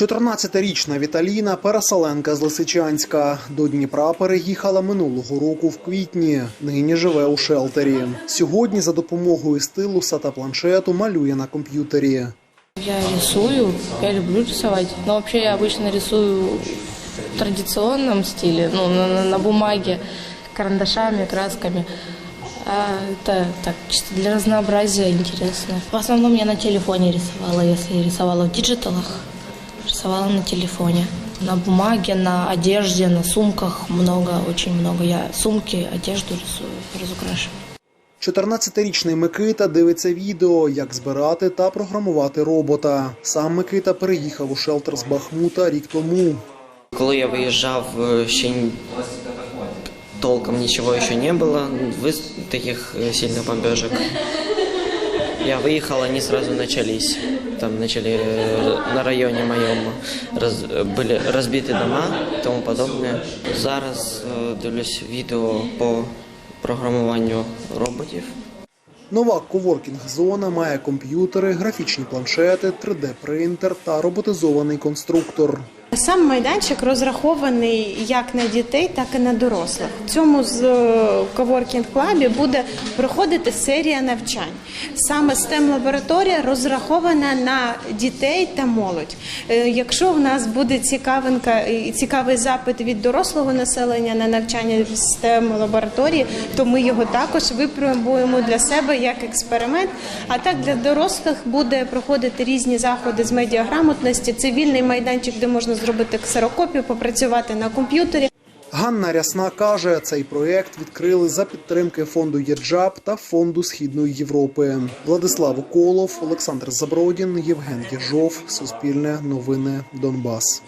14-річна Віталіна переселенка з Лисичанська. До Дніпра переїхала минулого року в квітні. Нині живе у шелтері. Сьогодні за допомогою стилуса та планшету малює на комп'ютері. Я рисую, я люблю рисовать. Но вообще я обычно рисую в традиционном стиле, ну, на, на- на бумаге, карандашами, красками. А это так, чисто для разнообразия интересно. В основном я на телефоне рисовала, если рисовала в диджиталах, рисовала на телефоне. На бумаге, на одежде, на сумках много, очень много. Я сумки, одежду рисую, разукрашиваю. 14-річний Микита дивиться відео, як збирати та програмувати робота. Сам Микита переїхав у шелтер з Бахмута рік тому. Коли я виїжджав, е, ще толком нічого ще не було, таких е, сильних бомбежек Я выехал, они сразу начались. Там начали э, на районе моем раз, были разбиты дома и тому подобное. Зараз е, дивлюсь відео по програмуванню роботів. Нова коворкінг-зона має комп'ютери, графічні планшети, 3D-принтер та роботизований конструктор. Сам майданчик розрахований як на дітей, так і на дорослих. В цьому з коворкінг клабі буде проходити серія навчань. Саме stem лабораторія розрахована на дітей та молодь. Е, Якщо в нас буде цікавинка цікавий запит від дорослого населення на навчання в stem лабораторії, то ми його також випробуємо для себе як експеримент. А так для дорослих буде проходити різні заходи з медіаграмотності. Це вільний майданчик, де можна зробити ксерокопію, попрацювати на комп'ютері. Ганна Рясна каже, цей проєкт відкрили за підтримки фонду ЄДЖАП та фонду Східної Європи. Владислав Уколов, Олександр Забродін, Євген Єжов, Суспільне новини Донбас.